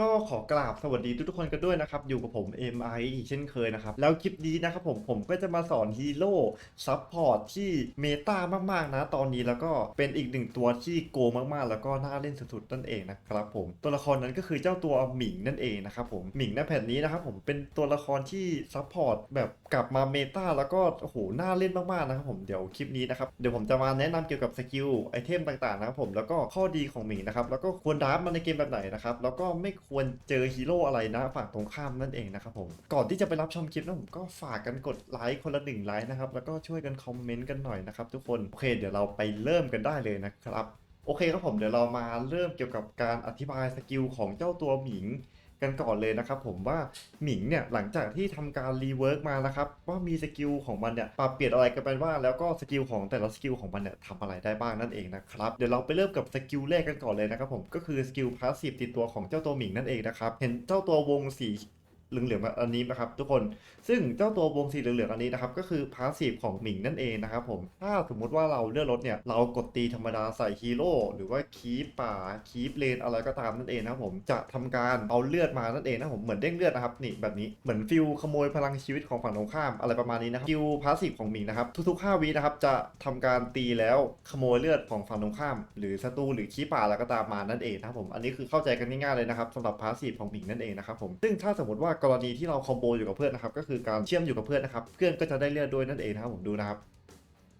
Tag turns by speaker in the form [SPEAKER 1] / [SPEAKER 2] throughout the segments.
[SPEAKER 1] ก็ขอกราบสวัสดีทุกๆคนกันด้วยนะครับ อยู่กับผม MI อีกเช่นเคยนะครับ แล้วคลิปนี้นะครับผมผมก็จะมาสอนฮีโร่ซับพอร์ตที่เมตามากๆนะตอนนี้แล้วก็เป็นอีกหนึ่งตัวที่โกมากๆ แล้วก็น่าเล่นสุดๆนั่นเองนะครับผมตัวละครนั้นก็คือเจ้าตัวหมิงนั่นเองนะครับผมหมิงในแผ่นนี้นะครับผมเป็นตัวละครที่ซับพอร์ตแบบกลับมาเมตาแล้วก็โอ้โหน่าเล่นมากๆนะครับผมเดี๋ยวคลิปนี้นะครับเดี๋ยวผมจะมาแนะนำเกี่ยวกับสกิลไอเทมต่างๆนะครับผมแล้วก็ข้อดีของหมิงนะครับแล้วก็ควรดราฟมันในเกมแบบไหนนะครับแล้วก็ไม่ควรเจอฮีโร่อะไรนะฝั่งตรงข้ามนั่นเองนะครับผมก่อนที่จะไปรับชมคลิปนะผมก็ฝากกันกดไลค์คนละหนึ่งไลค์นะครับแล้วก็ช่วยกันคอมเมนต์กันหน่อยนะครับทุกคนโอเคเดี๋ยวเราไปเริ่มกันได้เลยนะครับโอเคครับผมเดี๋ยวเรามาเริ่มเกี่ยวกับการอธิบายสกิลของเจ้าตัวหมิง กันก่อนเลยนะครับผมว่าหมิงเนี่ยหลังจากที่ทำการรีเวิร์กมานะครับว่ามีสกิลของมันเนี่ยปรับเปลี่ยนอะไรกันไปบ้างแล้วก็สกิลของแต่ละสกิลของมันเนี่ยทำอะไรได้บ้างนั่นเองนะครับเดี๋ยวเราไปเริ่มกับสกิลแรกกันก่อนเลยนะครับผมก็คือสกิลพาสซีฟติดตัวของเจ้าตัวหมิงนั่นเองนะครับเห็นเจ้าตัววงสีเหลืองๆอันนี้นะครับทุกคน ซึ่งเจ้าตัววงสีเหลืองๆอันนี้นะครับก็คือพาสซีฟของหมิงนั่นเองนะครับผมถ้าสมมุติว่าเราเลือกรถเนี่ยเรากดตีธรรมดาใส่ฮีโร่หรือว่าคีปป่าคีปเลนอะไรก็ตามนั่นเองนะครับผมจะทำการเอาเลือดมานั่นเองนะผมเหมือนเด้งเลือดนะครับนี่แบบนี้เหมือนฟิลขโมยพลังชีวิตของฝั่งตรงข้ามอะไรประมาณนี้นะครับฟิลพาสซีฟของหมิงนะครับทุกๆ5วินะครับจะทำการตีแล้วขโมยเลือดของฝั่งตรงข้าม หรือศัตรูหรือคีปป่าอะไรก็ตามมานั่นเองนะครับผมอันนี้คือเข้าใจกันง่ายๆเลยนะครับสำหรับพาสซีฟของหมิงนั่นเองนะครับผมซึ่งถ้าสมมติว่ากรณีที่เราคอมโบอยู่กับเพื่อนนะครับก็คือการเชื่อมอยู่กับเพื่อนนะครับ เพื่อนก็จะได้เลือดด้วยนั่นเองนะครับผมดูนะครับ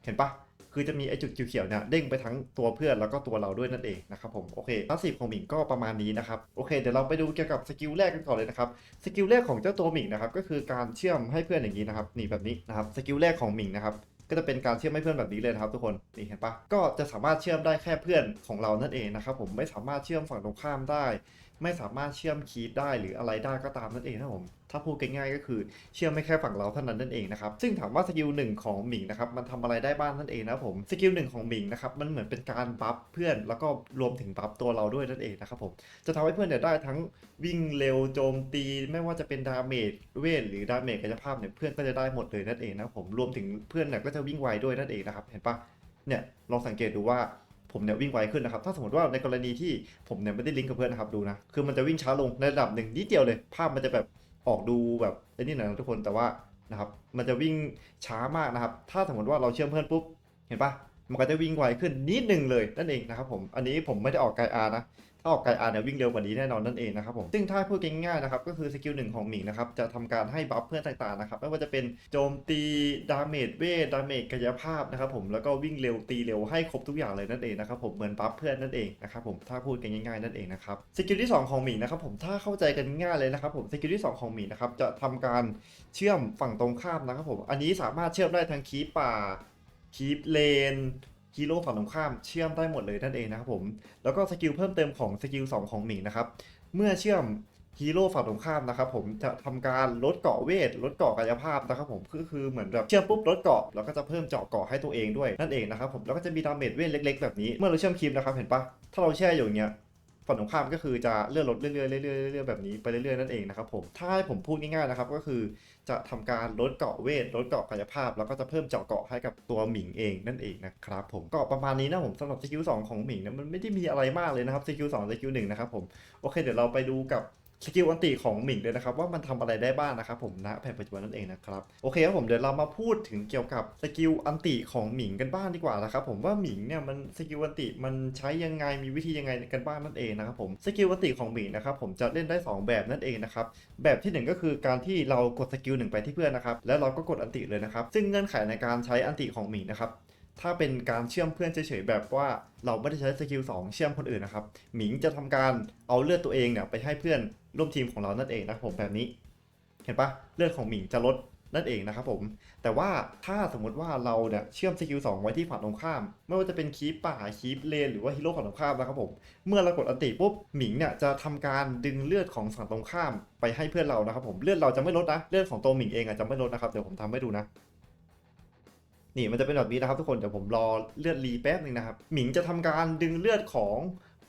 [SPEAKER 1] เห็นปะคือจะมีไอจุดเขียวๆเนี่ยเด้งไปทั้งตัวเพื่อนแล้วก็ตัวเราด้วยนั่นเองนะครับผมโอเคพาสซีฟของหมิงก็ประมาณนี้นะครับโอเคเดี๋ยวเราไปดูเกี่ยวกับสกิลแรกกันก่อนเลยนะครับสกิลแรกของเจ้าตัวหมิงนะครับก็คือการเชื่อมให้เพื่อนอย่างนี้นะครับนี่แบบนี้นะครับสกิลแรกของหมิงนะครับก็จะเป็นการเชื่อมให้เพื่อนแบบนี้เลยนะครับทุกคนนี่เห็นปะก็จะสามารถเชื่อมได้แค่เพื่อนของเรานั่นเองนะครับผมไม่สามารถเชื่อมฝั่งตรงข้ามได้ ไม่สามารถเชื่อมคีปได้หรืออะไรได้ก็ตามนั่นเองนะครับผมถ้าพูดง่ายๆก็คือเชื่อมไม่แค่ฝั่งเราเท่านั้นนั่นเองนะครับซึ่งถามว่าสกิลหนึ่งของหมิงนะครับมันทำอะไรได้บ้างนั่นเองนะครับผมสกิลหนึ่งของหมิงนะครับมันเหมือนเป็นการบัฟเพื่อนแล้วก็รวมถึงบัฟตัวเราด้วยนั่นเองนะครับผมจะทำให้เพื่อนเนี่ยได้ทั้งวิ่งเร็วโจมตี ไม่ว่าจะเป็นดาเมจเวทหรือดาเมจกายภาพเนี่ยเพื่อนก็จะได้หมดเลยนั่นเองนะครับผมรวมถึงเพื่อนเนี่ยก็จะวิ่งไวด้วยนั่นเองนะครับเห็นปะเนี่ยลองสังเกตดูว่า ผมเนี่ยวิ่งไวขึ้นนะครับ ถ้าสมมติว่าในกรณีที่ผมเนี่ยไม่ได้ลิงก์กับเพื่อนนะครับดูนะ คือมันจะวิ่งช้าลงในระดับหนึ่งนิดเดียวเลย ภาพมันจะแบบออกดูแบบไอ้นี่หน่อยนะทุกคน แต่ว่านะครับ มันจะวิ่งช้ามากนะครับ ถ้าสมมติว่าเราเชื่อมเพื่อนปุ๊บ เห็นปะมันก็จะวิ่งไวขึ้นนิดหนึ่งเลยนั่นเองนะครับผม อันนี้ผมไม่ได้ออกไกอาร์นะ ถ้าออกไกลอาร์เนี่ยวิ่งเร็วกว่านี้แน่นอนนั่นเองนะครับผมซึ่งถ้าพูดง่ายๆนะครับก็คือสกิลหนึ่งของหมิงนะครับจะทำการให้บัฟเพื่อนต่างๆนะครับไม่ว่าจะเป็นโจมตีดาเมจเวทดาเมจกายภาพนะครับผมแล้วก็วิ่งเร็วตีเร็วให้ครบทุกอย่างเลยนั่นเองนะครับผมเหมือนบัฟเพื่อนนั่นเองนะครับผมถ้าพูดกันง่ายๆนั่นเองนะครับสกิลที่สองของหมิงนะครับผมถ้าเข้าใจกันง่ายเลยนะครับผมสกิลที่สองของหมิงนะครับจะทำการเชื่อมฝั่งตรงข้ามนะครับผมอันนี้สามารถเชื่อมได้ทั้งคีปป่าคีปเลน ฮีโร่ฝั่งตรงข้ามเชื่อมได้หมดเลยนั่นเองนะครับผม แล้วก็สกิลเพิ่มเติมของสกิล2ของหมิงนะครับ เมื่อเชื่อมฮีโร่ฝั่งตรงข้ามนะครับผมจะทำการลดเกาะเวทลดเกาะกายภาพนะครับผมก็คือเหมือนแบบเชื่อมปุ๊บลดเกาะแล้วก็จะเพิ่มเจาะเกาะให้ตัวเองด้วยนั่นเองนะครับผมแล้วก็จะมีดาเมจเวทเล็ก ๆ แบบนี้เมื่อเราเชื่อมคลิปนะครับเห็นปะถ้าเราแช่อยู่อย่างเงี้ย ฝั่งตรงข้ามก็คือจะเลื่อนลดเรื่อยๆเรื่อยๆเรื่อยๆแบบนี้ไปเรื่อยๆนั่นเองนะครับผมถ้าให้ผมพูดง่ายๆนะครับก็คือจะทำการลดเกาะเวทลดเกาะกายภาพ แล้วก็จะเพิ่มเจาะเกาะให้กับตัวหมิงเองนั่นเองนะครับผมก็ประมาณนี้นะผมสำหรับสกิล2ของหมิงนะมันไม่ได้มีอะไรมากเลยนะครับสกิล2สกิล1นะครับผมโอเคเดี๋ยวเราไปดูกับ สกิลอันติของหมิงเลยนะครับว่ามันทำอะไรได้บ้างนะครับผมณแผนปัจจุบันนั่นเองนะครับโอเคครับผมเดี๋ยวเรามาพูดถึงเกี่ยวกับสกิลอันติของหมิงกันบ้างดีกว่านะครับผมว่าหมิงเนี่ยมันสกิลอันติมันใช้ยังไงมีวิธียังไงกันบ้างนั่นเองนะครับผมสกิลอันติของหมิงนะครับผมจะเล่นได้สองแบบนั่นเองนะครับแบบที่หนึ่งก็คือการที่เรากดสกิลหนึ่งไปที่เพื่อนนะครับแล้วเราก็กดอันติเลยนะครับซึ่งเงื่อนไขในการใช้อันติของหมีนะครับ ถ้าเป็นการเชื่อมเพื่อนเฉยๆแบบว่าเราไม่ได้ใช้สกิล2เชื่อมคนอื่นนะครับหมิงจะทำการเอาเลือดตัวเองเนี่ยไปให้เพื่อนร่วมทีมของเรานั่นเองนะครับผมแบบนี้ เห็นปะเลือดของหมิงจะลดนั่นเองนะครับผมแต่ว่าถ้าสมมติว่าเราเนี่ยเชื่อมสกิล2ไว้ที่ฝั่งตรงข้าม ไม่ว่าจะเป็นคีปป่าคีปเลนหรือว่าฮีโร่ฝั่งตรงข้ามนะครับผมเมื่อเรากดอันติปุ๊บหมิงเนี่ยจะทำการดึงเลือดของฝั่งตรงข้ามไปให้เพื่อนเรานะครับผมเลือดเราจะไม่ลดนะเลือดของตัวหมิงเองอะจะไม่ลดนะครับเดี๋ยวผมทำให้ดูนะ นี่มันจะเป็นแบบนี้นะครับทุกคนเดี๋ยวผมรอเลือดรีแป๊บหนึ่งนะครับ หมิงจะทำการดึงเลือดของ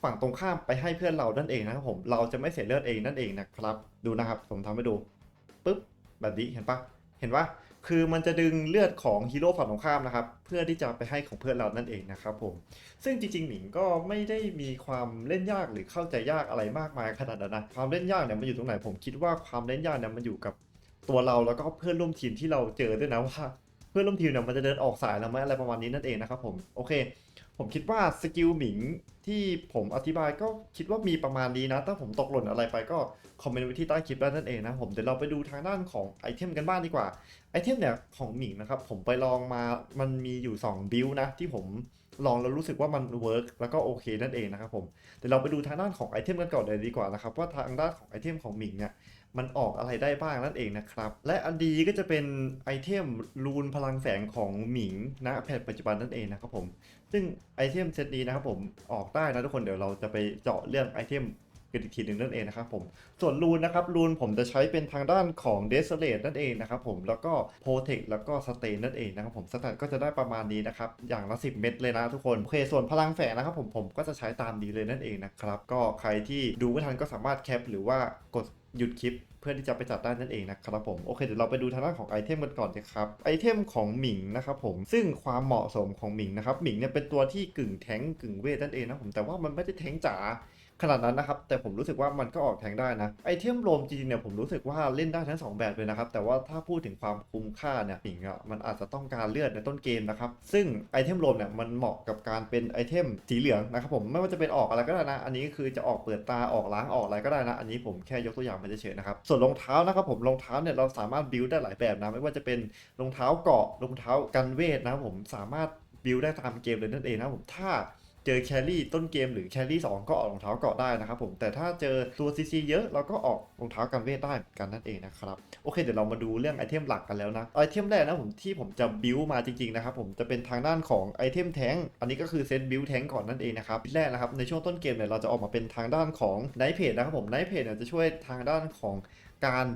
[SPEAKER 1] ฝั่งตรงข้ามไปให้เพื่อนเรานั่นเองนะครับผมเราจะไม่เสียเลือดเองนั่นเองนะครับดูนะครับผมทำให้ดูปุ๊บแบบนี้เห็นปะเห็นว่าคือมันจะดึงเลือดของฮีโร่ฝั่งตรงข้ามนะครับเพื่อที่จะไปให้ของเพื่อนเรานั่นเองนะครับผมซึ่งจริงๆหมิงก็ไม่ได้มีความเล่นยากหรือเข้าใจยากอะไรมากมายขนาดนั้นนะความเล่นยากเนี่ยมันอยู่ตรงไหนผมคิดว่าความเล่นยากเนี่ยมันอยู่กับตัวเราแล้วก็เพื่อนร่วมทีมที่เราเจอด้วยนะว่า พื่อนร่วมทีมเนี่ยมันจะเดินออกสายเราไหมอะไรประมาณนี้นั่นเองนะครับผมโอเค ผมคิดว่าสกิลหมิงที่ผมอธิบายก็คิดว่ามีประมาณนี้นะ ถ้าผมตกหล่นอะไรไปก็คอมเมนต์ไว้ที่ใต้คลิปได้นั่นเองนะผมเดี๋ยวเราไปดูทางด้านของไอเทมกันบ้างดีกว่าไอเทมเนี่ยของหมิงนะครับผมไปลองมามันมีอยู่2บิลนะที่ผมลองแล้วรู้สึกว่ามันเวิร์กแล้วก็โอเคนั่นเองนะครับผมเดี๋ยวเราไปดูทางด้านของไอเทมกันก่อนเลยดีกว่านะครับว่าทางด้านของไอเทมของหมิงเนี่ย มันออกอะไรได้บ้างนั่นเองนะครับ และอันดีก็จะเป็นไอเทมรูนพลังแสงของหมิงณแพทปัจจุบันนั่นเองนะครับผม ซึ่งไอเทมเซตนี้นะครับผมออกได้นะทุกคนเดี๋ยวเราจะไปเจาะเรื่องไอเทมกันอีกทีหนึ่งนั่นเองนะครับผม ส่วนรูนนะครับรูนผมจะใช้เป็นทางด้านของ d e s o l a t e นั่นเองนะครับผมแล้วก็ Protect แล้วก็ Stay นั่นเองนะครับผมสแตทก็จะได้ประมาณนี้นะครับอย่างละ 10 เม็ดเลยนะทุกคนโอเคส่วนพลังแฝงนะครับผมผมก็จะใช้ตามนี้เลยนั่นเองนะครับก็ใครที่ดูไม่ทันก็สามารถแคปหรือว่ากด หยุดคลิปเพื่อที่จะไปจัดได้นั่นเองนะครับผมโอเคเดี๋ยวเราไปดูทางด้านของไอเทมกันก่อนนะครับไอเทมของหมิงนะครับผมซึ่งความเหมาะสมของหมิงนะครับหมิงเนี่ยเป็นตัวที่กึ่งแทงกึ่งเวทนั่นเองนะผมแต่ว่ามันไม่ได้แทงจ๋า ขนาดนั้นนะครับ แต่ผมรู้สึกว่ามันก็ออกแทงได้นะไอเทมโรมจริงๆเนี่ยผมรู้สึกว่าเล่นได้ทั้งสองแบบเลยนะครับแต่ว่าถ้าพูดถึงความคุ้มค่าเนี่ยหมิงอะมันอาจจะต้องการเลือดในต้นเกมนะครับซึ่งไอเทมโรมเนี่ยมันเหมาะกับการเป็นไอเทมสีเหลืองนะครับผมไม่ว่าจะเป็นออกอะไรก็ได้นะ อันนี้คือจะออกเปิดตาออกล้างออกอะไรก็ได้นะ อันนี้ผมแค่ยกตัวอย่างมาเฉยๆนะครับส่วนรองเท้านะครับผมรองเท้าเนี่ยเราสามารถบิวได้หลายแบบนะไม่ว่าจะเป็นรองเท้าเกาะรองเท้ากันเวทนะครับผมสามารถบิวได้ตามเกมเลยนั่นเองนะผมถ้า เจอแครี่ต้นเกมหรือแครี่2ก็ออกรองเท้าเกาะได้นะครับผมแต่ถ้าเจอตัวซีซีเยอะเราก็ออกรองเท้ากันเวทได้เหมือนกันนั่นเองนะครับโอเคเดี๋ยวเรามาดูเรื่องไอเทมหลักกันแล้วนะไอเทมแรกนะผมที่ผมจะบิวมาจริงๆนะครับผมจะเป็นทางด้านของไอเทมแทงอันนี้ก็คือเซตบิวแทงก่อนนั่นเองนะครับแรกนะครับในช่วงต้นเกมเนี่ยเราจะออกมาเป็นทางด้านของไนท์เพจนะครับผมไนท์เพจเนี่ยจะช่วยทางด้านของ การ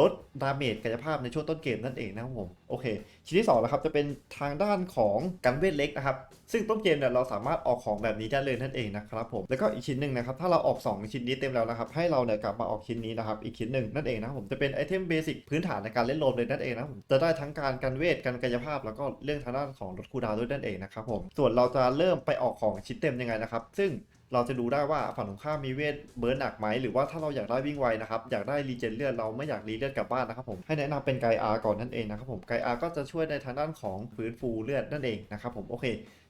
[SPEAKER 1] ลดดาเมจกายภาพในช่วงต้นเกมนั่นเองนะครับผมโอเค ชิ้นที่2นะครับจะเป็นทางด้านของกันเวทเล็กนะครับซึ่งต้นเกมเนี่ยเราสามารถออกของแบบนี้ได้เลยนั่นเองนะครับผมแล้วก็อีกชิ้นหนึ่งนะครับถ้าเราออก 2 ชิ้นนี้เต็มแล้วนะครับให้เราเนี่ยกลับมาออกชิ้นนี้นะครับอีกชิ้นหนึ่งนั่นเองนะครับผมจะเป็นไอเทมเบสิกพื้นฐานในการเล่นโลมเลยนั่นเองนะผมจะได้ทั้งการกันเวทกันกายภาพ แล้วก็เรื่องทางด้านของลดคูดาวด้วยนั่นเองนะครับผมส่วนเราจะเริ่มไปออกของชิ้นเต็มยังไงนะครับซึ่ง เราจะดูได้ว่าฝั่งตรงข้ามมีเวทเบิร์นหนักไหมหรือว่าถ้าเราอยากได้วิ่งไวนะครับอยากได้รีเจนเลือดเราไม่อยากรีเลือดกลับบ้านนะครับผมให้แนะนำเป็นไกอาก่อนนั่นเองนะครับผมไกอาก็จะช่วยในทางด้านของฟื้นฟูเลือดนั่นเองนะครับผมโอเค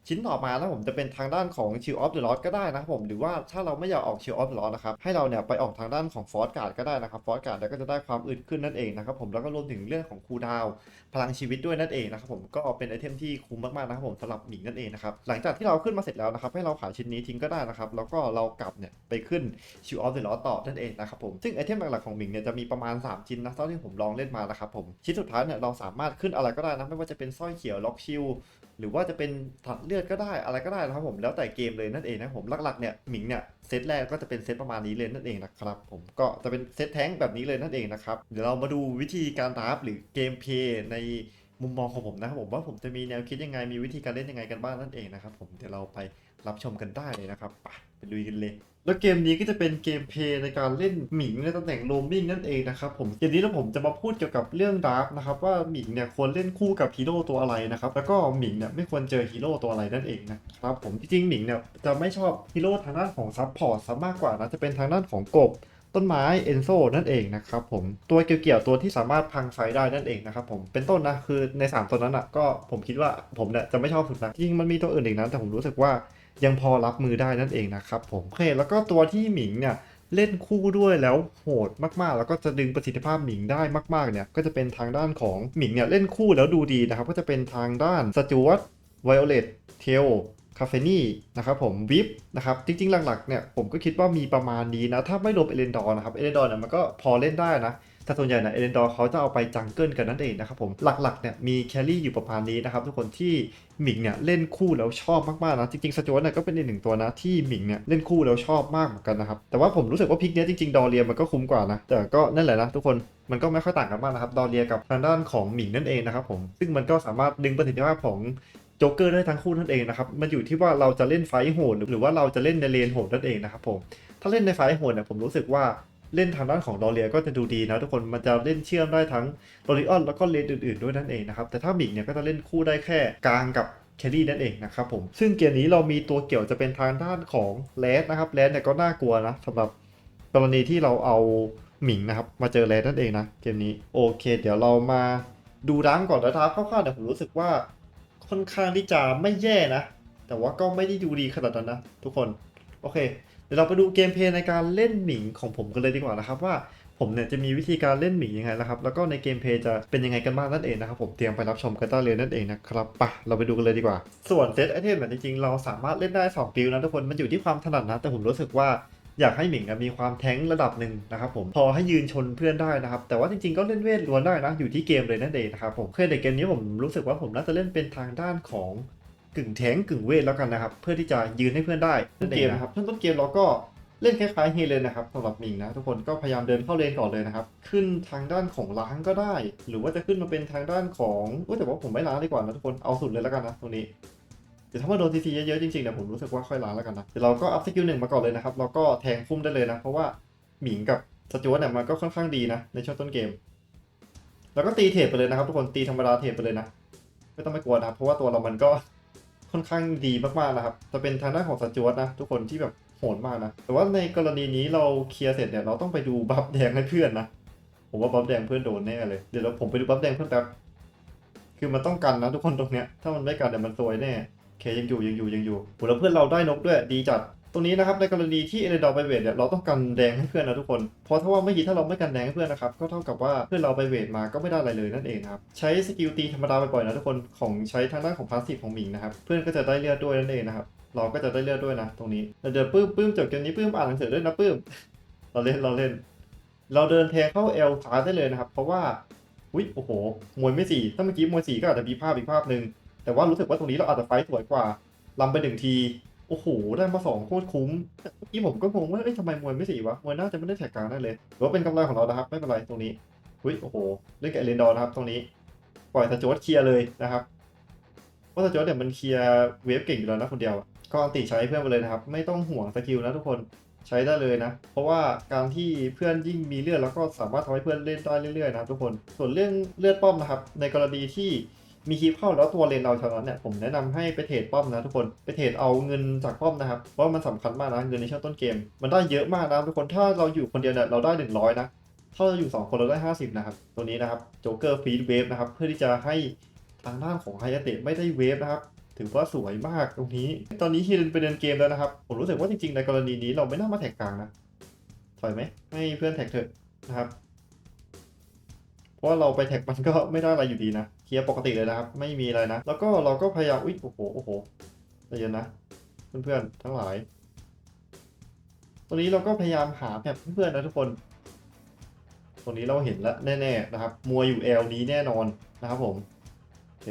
[SPEAKER 1] ชิ้นต่อมาแล้วผมจะเป็นทางด้านของ Shield of the Lost ก็ได้นะครับผมหรือว่าถ้าเราไม่อยากออก Shield of the Lost นะครับให้เราเนี่ยไปออกทางด้านของ Force Guard ก็ได้นะครับ Force Guard แล้วก็จะได้ความอึดขึ้นนั่นเองนะครับผมแล้วก็รวมถึงเรื่องของคูดาวพลังชีวิตด้วยนั่นเองนะครับผมก็เป็นไอเทมที่คุ้มมากๆนะครับผมสำหรับหมิงนั่นเองนะครับหลังจากที่เราขึ้นมาเสร็จแล้วนะครับให้เราขายชิ้นนี้ทิ้งก็ได้นะครับแล้วก็เรากลับเนี่ยไปขึ้น Shield of the Lost ต่อนั่นเองนะครับผมซึ่งไอเทมหลักๆของหมิงเนี่ยจะมีประมาณ 3 ชิ้นนะเท่าที่ผมลองเล่นมานะครับผมชิ้นสุดท้ายเนี่ยเราสามารถขึ้นอะไรก็ได้นะไม่ว่าจะเป็นสร้อยเขียวล็อกชิล หรือว่าจะเป็นถัดเลือดก็ได้อะไรก็ได้นะครับผมแล้วแต่เกมเลยนั่นเองนะผมหลักๆเนี่ยหมิงเนี่ยเซตแรกก็จะเป็นเซตประมาณนี้เลยนั่นเองนะครับผมก็จะเป็นเซตแท้งแบบนี้เลยนั่นเองนะครับเดี๋ยวเรามาดูวิธีการดราฟหรือเกมเพย์ในมุมมองของผมนะครับผมว่าผมจะมีแนวคิดยังไงมีวิธีการเล่นยังไงกันบ้างนั่นเองนะครับผมเดี๋ยวเราไปรับชมกันได้เลยนะครับไปไปลุยกันเลย แล้วเกมนี้ก็จะเป็นเกมเพลย์ในการเล่นหมิงในตำแหน่งโรมมิ่งนั่นเองนะครับผมเกมนี้แล้วผมจะมาพูดเกี่ยวกับเรื่องดาร์กนะครับว่าหมิงเนี่ยควรเล่นคู่กับฮีโร่ตัวอะไรนะครับแล้วก็หมิงเนี่ยไม่ควรเจอฮีโร่ตัวอะไรนั่นเองนะครับผมจริงๆหมิงเนี่ยจะไม่ชอบฮีโร่ทางด้านของซับพอร์ตซะมากกว่านะจะเป็นทางด้านของกบต้นไม้เอนโซนั่นเองนะครับผมตัวเกี่ยวๆตัวที่สามารถพังไฟได้นั่นเองนะครับผมเป็นต้นนะคือใน 3 ตัวนั้นอะก็ผมคิดว่าผมเนี่ยจะไม่ชอบสุดนะจริงมันมีตัวอื่นอีกนะแต่ผมรู้สึกว่า ยังพอรับมือได้นั่นเองนะครับผมโอเคแล้วก็ตัวที่หมิงเนี่ยเล่นคู่ด้วยแล้วโหดมากๆ แล้วก็จะดึงประสิทธิภาพหมิงได้มากๆเนี่ยก็จะเป็นทางด้านของหมิงเนี่ยเล่นคู่แล้วดูดีนะครับก็จะเป็นทางด้านสจวตไวโอเลตเทลคาเฟนี่นะครับผมวิปนะครับจริงๆ หลักๆเนี่ยผมก็คิดว่ามีประมาณนี้นะ ถ้าไม่รวมเอเลนดอร์นะครับเอเลนดอร์เนี่ยมันก็พอเล่นได้นะ แต่ส่วนใหญ่นะเอเลนดอร์เขาจะเอาไปจังเกิลกันนั่นเองนะครับผมหลักๆเนี่ยมีแครี่อยู่ประมาณนี้นะครับทุกคนที่หมิงเนี่ยเล่นคู่แล้วชอบมากๆนะจริงๆสจวตเนี่ยก็เป็นอีกหนึ่งตัวนะที่หมิงเนี่ยเล่นคู่แล้วชอบมากเหมือนกันนะครับแต่ว่าผมรู้สึกว่าพิกเนี้ยจริงๆดอเรียมันก็คุ้มกว่านะแต่ก็นั่นแหละนะทุกคนมันก็ไม่ค่อยต่างกันมากนะครับดอเรียกับทางด้านของหมิงนั่นเองนะครับผมซึ่งมันก็สามารถดึงประสิทธิภาพของโจ๊กเกอร์ได้ทั้งคู่นั่นเองนะครับ มันอยู่ที่ว่าเราจะเล่นไฟโหดหรือว่าเราจะเล่นในเลนโหดนั่นเองนะครับผม ถ้าเล่นในไฟโหดเนี่ยผมรู้สึกว่า เล่นทางด้านของดอเรียก็จะดูดีนะทุกคนมันจะเล่นเชื่อมได้ทั้งโรลิออนแล้วก็เลนอื่นๆด้วยนั่นเองนะครับแต่ถ้ามิงเนี่ยก็จะเล่นคู่ได้แค่กลางกับแครี่นั่นเองนะครับผมซึ่งเกมนี้เรามีตัวเกี่ยวจะเป็นทางด้านของแรดนะครับแรดเนี่ยก็น่ากลัวนะสำหรับกรณีที่เราเอาหมิงนะครับมาเจอแรดนั่นเองนะเกมนี้โอเค เดี๋ยวเรามาดูร้างก่อนนะครับคร่าวๆเนี่ยผมรู้สึกว่าค่อนข้างที่จะไม่แย่นะ แต่ว่าก็ไม่ได้ดูดีขนาดนั้นนะทุกคน โอเค เดี๋ยวเราไปดูเกมเพลย์ในการเล่นหมิงของผมกันเลยดีกว่านะครับว่าผมเนี่ยจะมีวิธีการเล่นหมิงยังไงนะครับ แล้วก็ในเกมเพลย์จะเป็นยังไงกันบ้างนั่นเองนะครับ ผมเตรียมไปรับชมกันได้เลยนั่นเองนะครับปะเราไปดูกันเลยดีกว่า ส่วนเซตไอเทมเนี่ยจริงๆเราสามารถเล่นได้2บิลนะทุกคนมันอยู่ที่ความถนัดนะ แต่ผมรู้สึกว่าอยากให้หมิงมีความแท้งระดับหนึ่งนะครับผมพอให้ยืนชนเพื่อนได้นะครับ แต่ว่าจริงๆก็เล่นเวทล้วนได้นะ อยู่ที่เกมเลยนั่นเองนะครับผมเคยในเกมนี้ผมรู้สึกว่าผมน่าจะเล่นเป็นทางด้านของ กึ่งแทงกึ่งเวทแล้วกันนะครับ เพื่อที่จะยืนให้เพื่อนได้ต้นเกมนะครับต้นต้นเกมเราก็เล่นคล้ายๆเฮเลนนะครับสำหรับหมิงนะทุกคนก็พยายามเดินเข้าเลนก่อนเลยนะครับ ขึ้นทางด้านของล้างก็ได้ หรือว่าจะขึ้นมาเป็นทางด้านของอุ๊ยแต่ว่าผมไม่ล้างดีกว่านะทุกคนเอาสุดเลยแล้วกันนะตรงนี้เดี๋ยวถ้ามาโดนทีซีเยอะๆจริงๆเนี่ยผมรู้สึกว่าค่อยล้างแล้วกันนะเดี๋ยวเราก็อัพสกิลหนึ่งมาก่อนเลยนะครับเราก็แทงพุ่มได้เลยนะ เพราะว่าหมิงกับสจวตเนี่ยมันก็ค่อนข้างดีนะในช่วงต้นเกม แล้วก็ตีเทรดไปเลยนะครับ ทุกคนตีธรรมดาเทรดไปเลยนะ ไม่ต้องไปกลัวนะครับเพราะว่าตัวเรามันก็ ค่อนข้างดีมากๆนะครับ จะเป็นทางด้านของสจวตนะ ทุกคนที่แบบโหดมากนะ แต่ว่าในกรณีนี้เราเคลียร์เสร็จเนี่ยเราต้องไปดูบัฟแดงให้เพื่อนนะ ผมว่าบัฟแดงเพื่อนโดนแน่เลย เดี๋ยวเราผมไปดูบัฟแดงเพื่อนแป๊บ คือมันต้องกันนะทุกคนตรงเนี้ย ถ้ามันไม่กันเดี๋ยวมันซวยแน่เคยังอยู่ยังอยู่ยังอยู่โหแล้วเพื่อนเราได้นกด้วยดีจัด ตรงนี้นะครับในกรณีที่เอเลดอร์ไปเวทเนี่ยเราต้องกันแดงให้เพื่อนนะทุกคน เพราะถ้าว่าไม่ดีถ้าเราไม่กันแดงให้เพื่อนนะครับก็เท่ากับว่าเพื่อนเราไปเวทมาก็ไม่ได้อะไรเลยนั่นเองครับใช้สกิลตีธรรมดาบ่อยๆนะทุกคนของใช้ทางด้านของพาสซีฟของหมิงนะครับเพื่อนก็จะได้เลือดด้วยนั่นเองนะครับเราก็จะได้เลือดด้วยนะ ตรงนี้เดี๋ยวปื้มปื้มจบเกมนี้ปื้มอ่านหนังสือด้วยนะปื้มเราเล่นเราเล่น เราเดินแทงเข้าเอลซ้าได้เลยนะครับ เพราะว่าอุ้ยโอ้โหมวยไม่สี่ถ้าเมื่อกี้มวยสี่ก็อาจจะมีภาพอีกภาพหนึ่งแต่ว่ารู้สึกว่าตรงนี้เราอาจจะไฟสวยกว่าลำไปหนึ่งที โอ้โหได้มาสองโคตรคุ้มเมื่อกี้ผมก็งงว่าเอ้ยทำไมมวยไม่สี่วะมวยน่าจะไม่ได้แท็กกลางได้เลยหรือว่าเป็นกำไรของเรานะครับไม่เป็นไรตรงนี้อุ้ยโอ้โหเล่นกับเอเลนดอร์นะครับตรงนี้ ปล่อยสจวตเคลียร์เลยนะครับเพราะสจวตเนี่ยมันเคลียร์เวฟเก่งอยู่แล้วนะคนเดียว ก็อันติใช้เพื่อนไปเลยนะครับ ไม่ต้องห่วงสกิลนะทุกคนใช้ได้เลยนะ เพราะว่าการที่เพื่อนยิ่งมีเลือดแล้วก็สามารถทำให้เพื่อนเล่นได้เรื่อยๆนะครับทุกคน ส่วนเรื่องเลือดป้อมนะครับ ในกรณีที่ มีคลิปเข้าแล้วตัวเลนเราชนะเนี่ยผมแนะนำให้ไปเทรดป้อมนะทุกคนไปเทรดเอาเงินจากป้อมนะครับเพราะมันสำคัญมากนะเงินในช่วงต้นเกม มันได้เยอะมากนะทุกคนถ้าเราอยู่คนเดียวเนี่ยเราได้ 100 นะถ้าเราอยู่ 2 คนเราได้ 50 นะครับ ตัวนี้นะครับโจ๊กเกอร์ฟีดเวฟนะครับเพื่อที่จะให้ทางด้านของไฮเตะไม่ได้เวฟนะครับถือว่าสวยมากตรงนี้ ตอนนี้ฮีเรนไปเดินเกมแล้วนะครับผมรู้สึกว่าจริงๆในกรณีนี้เราไม่น่ามาแท็กกลางนะถอยไหมให้เพื่อนแท็กเถอะนะครับเพราะว่าเราไปแท็กมันก็ไม่ได้อะไรอยู่ดีนะ เคลียร์ปกติเลยนะครับ ไม่มีอะไรนะ แล้วก็เราก็พยายามอุ๊ยโอ้โหโอ้โหใจเย็นนะ เพื่อนๆทั้งหลายตรงนี้เราก็พยายามหาแบบเพื่อนๆนะทุกคนตรงนี้เราเห็นแล้วแน่ๆนะครับมัวอยู่แอลนี้แน่นอนนะครับผมโอเค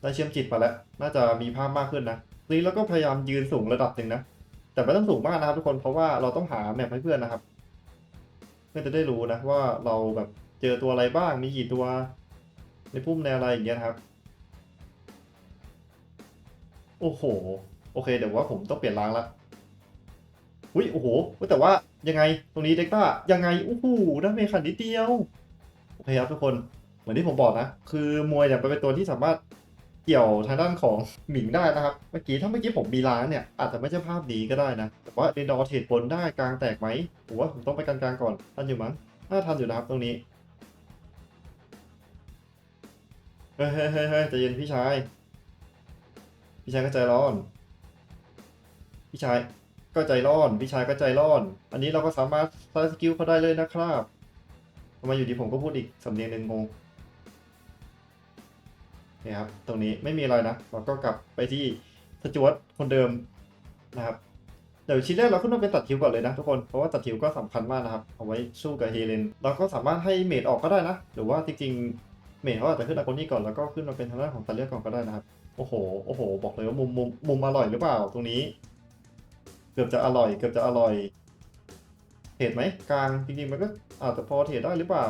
[SPEAKER 1] ได้เชื่อมจิตมาแล้ว น่าจะมีภาพมากขึ้นนะตรงนี้เราก็พยายามยืนสูงระดับหนึ่งนะ แต่ไม่ต้องสูงมากนะครับทุกคนเพราะว่าเราต้องหาแมปให้เพื่อนนะครับ เพื่อจะได้รู้นะว่าเราแบบเจอตัวอะไรบ้างมีกี่ตัว ในพุ่มในอะไรอย่างเงี้ยนะครับ โอ้โห โอเคเดี๋ยวว่าผมต้องเปลี่ยนล้างละอุ้ยโอ้โหแต่ว่ายังไงตรงนี้เด็กต้ายังไงโอ้โหดาเมจขันนิดเดียวโอเคครับทุกคนเหมือนที่ผมบอกนะ คือมวยเนี่ยเป็นตัวที่สามารถ เกี่ยวทางด้านของหมิงได้นะครับ เมื่อกี้ถ้าเมื่อกี้ผมมีล้างเนี่ย อาจจะไม่ใช่ภาพดีก็ได้นะ แต่ว่าเรนดอร์เทรดบนได้กลางแตกไหมผมว่าผมต้องไปกลางๆก่อนทันอยู่มั้งน่าทันอยู่นะครับตรงนี้เฮ้ยเฮ้ยเฮ้ยเฮ้ยใจเย็นพี่ชาย พี่ชายก็ใจร้อน พี่ชายก็ใจร้อน พี่ชายก็ใจร้อน อันนี้เราก็สามารถใช้สกิลเขาได้เลยนะครับทำไมอยู่ดีผมก็พูดอีกสำเนียงหนึ่งงง นี่ครับตรงนี้ไม่มีอะไรนะ เราก็กลับไปที่สจวตคนเดิมนะครับเดี๋ยวชิ้นแรกเราขึ้นมาเป็นตัดทิวก่อนเลยนะทุกคนเพราะว่าตัดทิวก็สำคัญมากนะครับเอาไว้สู้กับเฮเลนเราก็สามารถให้เมดออกก็ได้นะ หรือว่าจริงๆเมดเขาอาจจะขึ้นอาคนนี้ก่อนแล้วก็ขึ้นมาเป็นทางด้านของตัดเลือดก่อนก็ได้นะครับโอ้โหโอ้โห บอกเลยว่ามุมมุมมุมอร่อยหรือเปล่าตรงนี้ เกือบจะอร่อย เกือบจะอร่อยเทรดไหมกลางจริงๆมันก็อาจจะพอเทรดได้หรือเปล่า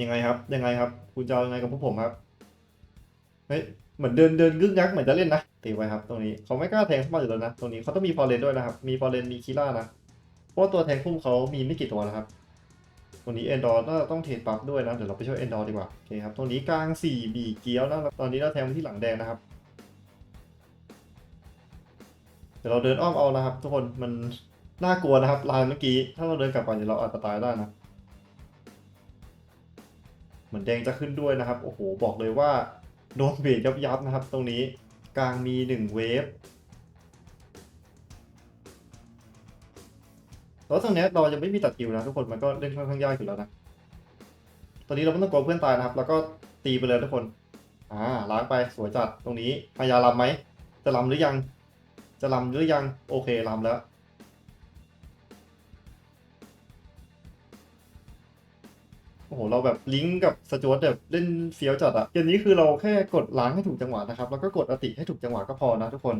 [SPEAKER 1] ยังไงครับ ยังไงครับ คุณจะเอายังไงกับพวกผมครับเฮ้ยเหมือนเดินเดินงึกงักเหมือนจะเล่นนะตีไว้ครับตรงนี้เขาไม่กล้าแทงเข้ามาอยู่แล้วนะตรงนี้เขาต้องมีฟอร์เรนด้วยนะครับมีฟอร์เรนมีคีล่านะเพราะตัวแทงพุ่มเขามีไม่กี่ตัวนะครับตรงนี้เอนดอร์น่าต้องเทรดบัฟด้วยนะเดี๋ยวเราไปช่วยเอนดอร์ดีกว่าโอเคครับตรงนี้กลาง4บีเกียวนะตอนนี้เราแทงไปที่หลังแดงนะครับเดี๋ยวเราเดินอ้อมเอานะครับ ทุกคนมันน่ากลัวนะครับลายเมื่อกี้ถ้าเราเดินกลับไปเดี๋ยวเราอาจจะตายได้นะ มือนแดงจะขึ้นด้วยนะครับ โอ้โห บอกเลยว่าโดนเบรกยับยับนะครับ ตรงนี้กลางมีหนึ่งเวฟแล้วตรงนี้เรายังไม่มีตัดคิวนะทุกคนมันก็เล่นค่อนข้างยากอยู่แล้วนะ ตอนนี้เราไม่ต้องกลัวเพื่อนตายนะครับ แล้วก็ตีไปเลยทุกคน อ่าล้างไปสวยจัดตรงนี้พยายามลำไหม จะลำหรือยัง จะลำหรือยัง โอเคลำแล้ว โอ้โหเราแบบลิงก์กับสจวตแบบเล่นเฟี้ยวจัดอะเกมนี้คือเราแค่กดล้างให้ถูกจังหวะนะครับแล้วก็กดอติให้ถูกจังหวะก็พอนะทุกคน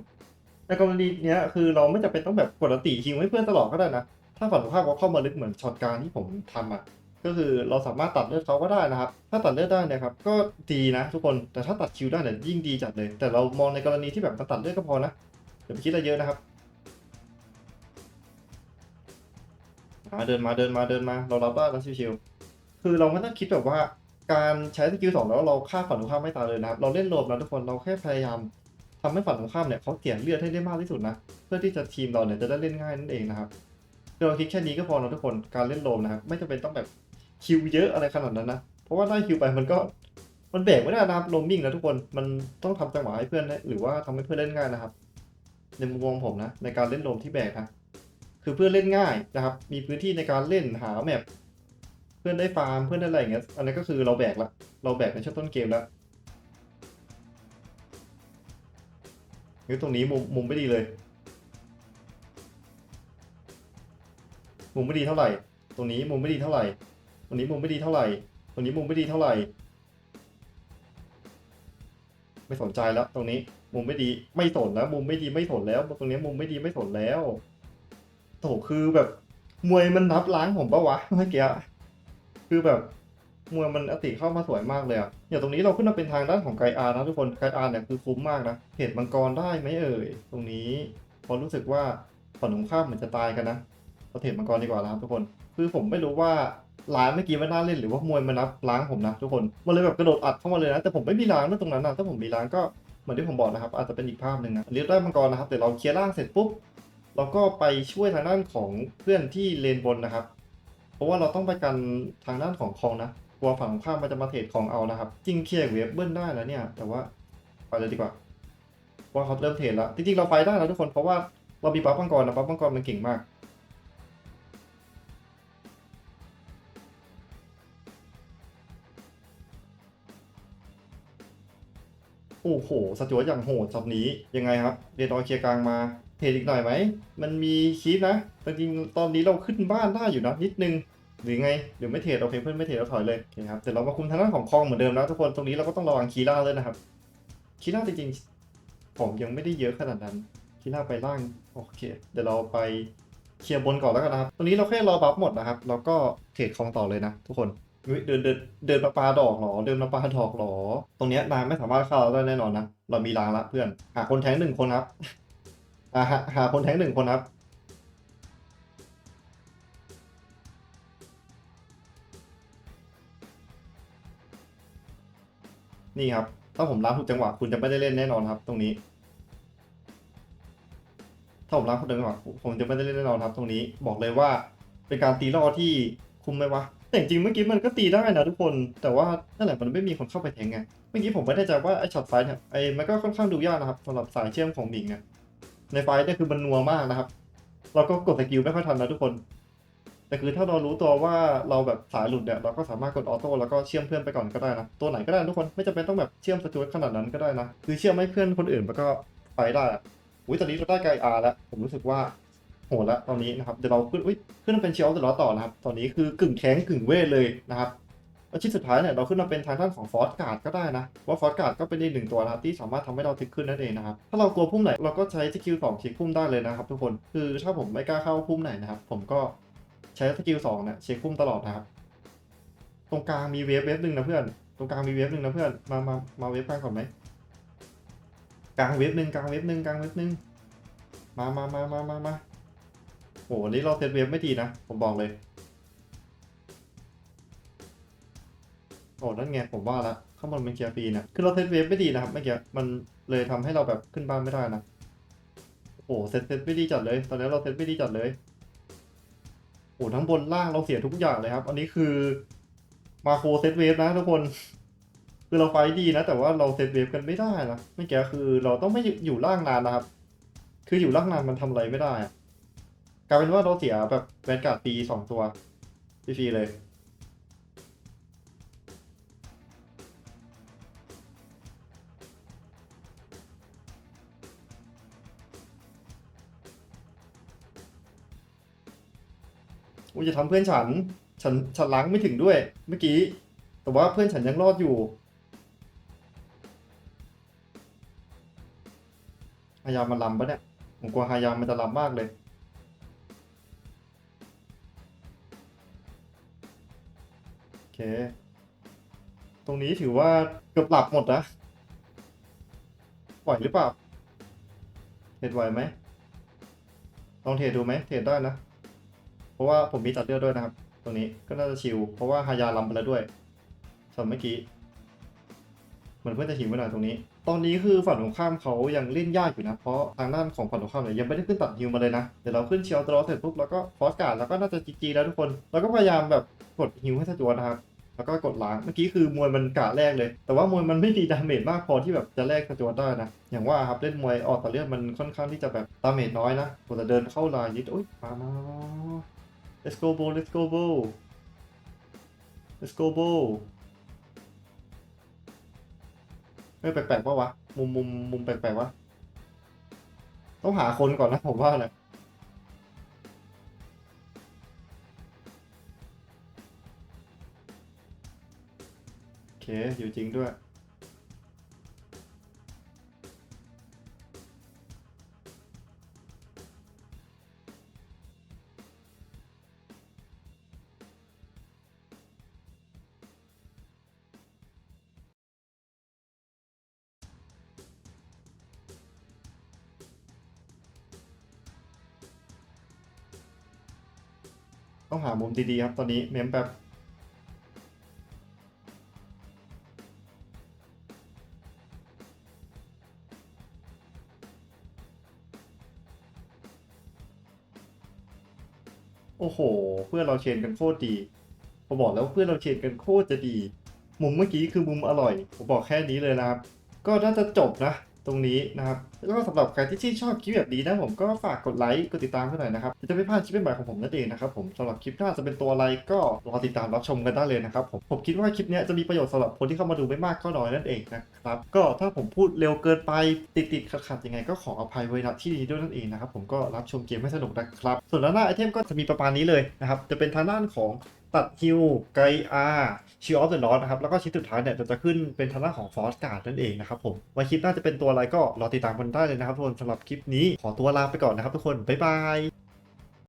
[SPEAKER 1] ในกรณีเนี้ยคือเราไม่จำเป็นต้องแบบกดอติฮิวให้เพื่อนตลอดก็ได้นะถ้าฝั่งตรงข้ามเขาเข้ามาลึกเหมือนช็อตการที่ผมทำอะก็คือเราสามารถตัดเลือดเขาก็ได้นะครับ ถ้าตัดเลือดได้เนะครับก็ดีนะทุกคนแต่ถ้าตัดคิวได้เนี่ยยิ่งดีจัดเลย แต่เรามองในกรณีที่แบบมันตัดเลือดก็พอนะอย่าไปคิดอะไรเยอะนะครับอ่าเดินมาเดินมาเดินมาเรารับได้แล้วชิวๆ คือเราไม่ต้องคิดแบบว่าการใช้สกิลสองแล้วเราฆ่าฝั่งตรงข้ามไม่ตายเลยนะครับ เราเล่นโลมนะทุกคนเราแค่พยายามทำให้ฝั่งตรงข้ามเนี่ยเขาเสียเลือดให้ได้มากที่สุดนะ เพื่อที่จะทีมเราเนี่ยจะได้เล่นง่ายนั่นเองนะครับเราคิดแค่นี้ก็พอนะทุกคนการเล่นโลมนะครับไม่จำเป็นต้องแบบคิวเยอะอะไรขนาดนั้นนะเพราะว่าได้คิวไปมันก็มันแบกไม่ได้นะครับโลมมิ่งนะทุกคนมันต้องทำจังหวะให้เพื่อนหรือว่าทำให้เพื่อนเล่นง่ายนะครับ ในมุมมองผมนะในการเล่นโลมที่แบกนะคือเพื่อนเล่นง่ายนะครับ มีพื้นที่ในการเล่นหาแมป พื่อนได้ฟาร์มเพื่อนได้อะไรอย่างเงี้ยอันนี้นก็คือเราแบกละเราแบกในช่วงต้นเกมแล้วนี่ตรงนี้มุมมุมไม่ดีเลย มุมไม่ดีเท่าไหร่ ตรงนี้มุมไม่ดีเท่าไหร่ ตรงนี้มุมไม่ดีเท่าไหร่ ตรงนี้มุมไม่ดีเท่าไหร่ ไม่สนใจแล้วตรงนี้มุมไม่ดีไม่สนแล้ว มุมไม่ดีไม่สนแล้ว ตรงนี้มุมไม่ดีไม่สนแล้วโถคือแบบมวยมันนับล้างผมปะวะเมื่อกี้ คือแบบมวยมันอติเข้ามาสวยมากเลยอะอย่างตรงนี้เราขึ้นมาเป็นทางด้านของไกอาร์นะทุกคน ไกอาร์เนี่ยคือคุ้มมากนะเห็ดมังกรได้ไหมเอ่ย ตรงนี้พอรู้สึกว่าฝั่งตรงข้ามเหมือนจะตายกันนะเราเห็ดมังกรดีกว่านะครับทุกคน คือผมไม่รู้ว่าล้างเมื่อกี้มันน่าเล่นหรือว่ามวยมันนับล้างผมนะทุกคน มันเลยแบบกระโดดอัดเข้ามาเลยนะ แต่ผมไม่มีล้างนะตรงนั้นนะถ้าผมมีล้างก็เหมือนที่ผมบอกนะครับ อาจจะเป็นอีกภาพหนึ่งนะเรียกได้มังกรนะครับ แต่เราเคลียร์ล่างเสร็จปุ๊บเราก็ไปช่วยทางด้านของเพื่อนที่เลนบนนะครับ เพราะว่าเราต้องไปกันทางด้านของคลองนะกลัวฝั่งตรงข้ามมันจะมาเทรดของเอานะครับ จริงเคลียร์เวฟเบิ้ลได้แล้วเนี่ย แต่ว่าไปเลยดีกว่า ว่าเขาเริ่มเทรดแล้ว จริงๆเราไปได้แล้วทุกคน เพราะว่าเรามีปั๊บมังกรนะปั๊บมังกรมันเก่งมาก โอ้โหสจวตอย่างโหดช็อตนี้ยังไงครับ เรียนรอยเคลียร์กลางมา เทรดอีกหน่อยไหม มันมีคีปนะจริงๆตอนนี้เราขึ้นบ้านได้อยู่นะนิดนึง หรือไงหรือไม่เทรดโอเคเพื่อนไม่เทรดเราถอยเลยโอเคครับแต่เรามาคุมทางด้านของคลองเหมือนเดิมนะทุกคนตรงนี้เราก็ต้องระวังคีล่าเลยนะครับคีล่าจริงๆผมยังไม่ได้เยอะขนาดนั้นคีล่าไปล่างโอเค เดี๋ยวเราไปเคลียร์บนก่อนแล้วกันนะครับตรงนี้เราแค่รอบัฟหมดนะครับแล้วก็เทรดคลองต่อเลยนะ ทุกคนเดินเดินเดินมาปลาดอกเหรอ เดินมาปลาดอกเหรอ ตรงเนี้ยนายไม่สามารถเข้าเราได้แน่นอนนะ เรามีรางละเพื่อน หาคนแทงหนึ่งคนครับ อ่าหาหาคนแทงหนึ่งคนครับ นี่ครับ ถ้าผมล้างถูกจังหวะคุณจะไม่ได้เล่นแน่นอนครับ ตรงนี้ ถ้าผมล้างถูกจังหวะผมจะไม่ได้เล่นแน่นอนครับ ตรงนี้บอกเลยว่าเป็นการตีล่อที่คุ้มไหมวะแต่จริงเมื่อกี้มันก็ตีได้นะทุกคน แต่ว่านั่นแหละมันไม่มีคนเข้าไปแทงไงเมื่อกี้ผมไม่แน่ใจว่าไอ้ช็อตไฟท์เนี่ยไอ้มันก็ค่อนข้างดูยากนะครับสำหรับสายเชื่อมของหมิงเนี่ย ในไฟท์เนี่ยคือมันนัวมากนะครับ เราก็กดสกิลไม่ค่อยทันนะทุกคน แต่คือถ้าเรารู้ตัวว่าเราแบบสายหลุดเนี่ยเราก็สามารถกดออโต้แล้วก็เชื่อมเพื่อนไปก่อนก็ได้นะตัวไหนก็ได้ทุกคนไม่จำเป็นต้องแบบเชื่อมสจวตขนาดนั้นก็ได้นะคือเชื่อมให้เพื่อนคนอื่นมันก็ไปได้อุ้ยตอนนี้เราได้ไกอาร์แล้วผมรู้สึกว่าโหดแล้วตอนนี้นะครับเดี๋ยวเราขึ้นอุ้ยขึ้นเป็นเชลล์เดี๋ยวเราต่อนะครับ ตอนนี้คือกึ่งแข้งกึ่งเวทเลยนะครับ แล้วชิ้นสุดท้ายเนี่ยเราขึ้นมาเป็นทางด้านของฟอสการ์ดก็ได้นะว่าฟอสการ์ดก็เป็นอีกหนึ่งตัวนะครับที่สามารถทำให้เราทึกขึ้นนั่นเองนะครับถ้าเรากลัวพุ่มไหนเราก็ใช้สกิลสองเช็คพุ่มได้เลยนะครับทุกคนคือถ้าผมไม่กล้าเข้าพุ่มไหนนะครับผมก็ใช้สกิลสองเนี่ยเช็คพุ่มตลอดนะครับตรงกลางมีเวฟเวฟหนึ่งนะเพื่อนตรงกลางมีเวฟหนึ่งนะเพื่อนมามามาเวฟกลางก่อนไหมกลางเว็บหนึ่งกลางเว็บหนึ่งกลางเว็บหนึ่งมามามามามามาโหวันนี้เราเซตเว็บไม่ดีนะผมบอกเลย อ้นั่นไงผมว่าละข้างบนเป็นเกียร์ปีนะคือเราเซตเว็บไม่ดีนะครับเมื่อกี้มันเลยทำให้เราแบบขึ้นบ้านไม่ได้นะโอ้เซตเซตไม่ดีจัดเลย ตอนนี้เราเซตไม่ดีจัดเลยโอ้ทั้งบนล่างเราเสียทุกอย่างเลยครับ อันนี้คือมาโครเซตเวฟนะทุกคน คือเราไฟดีนะ แต่ว่าเราเซตเวฟกันไม่ได้นะเมื่อกี้คือเราต้องไม่อยู่ล่างนานนะครับ คืออยู่ล่างนานมันทำอะไรไม่ได้กลายเป็นว่าเราเสียแบบแวนการ์ดปีสองตัวฟรีๆเลย อุ้ยจะทำเพื่อนฉัน ฉัน ฉันล้างไม่ถึงด้วย เมื่อกี้ แต่ว่าเพื่อนฉันยังรอดอยู่ฮายามมันลำปะเนี่ย ผมกลัวฮายามมันจะลำมากเลย โอเค ตรงนี้ถือว่าเกือบหลับหมดนะไหวหรือเปล่าเทรดไหวไหม ลองเทรดดูไหมเทรดได้นะ ราะว่าผมมีตัดเลือดด้วยนะครับ ตรงนี้ก็น่าจะชิว เพราะว่าฮายาลำไปแล้วด้วยสำหรับเมื่อกี้เหมือนเพื่อนจะหิวไปหน่อยตรงนี้ ตอนนี้คือฝั่งตรงข้ามเขายังเล่นยากอยู่นะ เพราะทางด้านของฝั่งตรงข้ามเนี่ยยังไม่ได้ขึ้นตัดฮิวมาเลยนะ เดี๋ยวเราขึ้นเชียวตรอเสร็จปุ๊บแล้วก็ฟอสการ์ดแล้วก็น่าจะจีจีแล้วทุกคน แล้วก็พยายามแบบกดฮิวให้สะจวนะครับแล้วก็กดล้างเมื่อกี้คือมวยมันกะแรกเลย แต่ว่ามวยมันไม่ดีดาเมจมากพอที่แบบจะแลกสะจวได้นะ อย่างว่าครับเล่นมวยออกแต่เลือดมันค่อนข้างที่จะแบบดาเมจน้อยนะกว่าจะเดินเข้าลายยิดโอ๊ยมามามา let's go bro let's go bro let's go bro เฮ้ยแปลกๆปะวะ มุมมุมมุมแปลกๆวะ ต้องหาคนก่อนนะผมว่านะโอเค อยู่จริงด้วย มุมดีๆครับตอนนี้เมมแป๊บโอ้โห เพื่อนเราเชนกันโคตรดีผมบอกแล้วเพื่อนเราเชนกันโคตรจะดี มุมเมื่อกี้คือมุมอร่อย ผมบอกแค่นี้เลยนะครับ ก็น่าจะจบนะ ตรงนี้นะครับ แล้วก็สำหรับใครที่ชื่นชอบคลิปแบบนี้นะผมก็ฝากกดไลค์กดติดตามกันหน่อยนะครับจะไม่พลาดคลิปใหม่ของผมนั่นเองนะครับผมสำหรับคลิปหน้าจะเป็นตัวอะไรก็รอติดตามรับชมกันได้เลยนะครับผมผมคิดว่าคลิปนี้จะมีประโยชน์สำหรับคนที่เข้ามาดูไม่มากก็น้อยนั่นเองนะครับก็ถ้าผมพูดเร็วเกินไปติดติดๆขัดๆยังไงก็ขออภัยไว้ณที่นี้ด้วยนั่นเองนะครับผมก็รับชมเกมให้สนุกนะครับส่วนด้านหน้าไอเทมก็จะมีประมาณนี้เลยนะครับจะเป็นทางด้านของ ตัดฮิวไกอาชิออฟเดอะนอตนะครับ แล้วก็ชิ้นสุดท้ายเนี่ยจะจะขึ้นเป็นทางด้านของฟอสการ์ดนั่นเองนะครับผมว่าคลิปหน้าจะเป็นตัวอะไรก็รอติดตามกันได้เลยนะครับทุกคนสำหรับคลิปนี้ขอตัวลาไปก่อนนะครับทุกคน บ๊ายบาย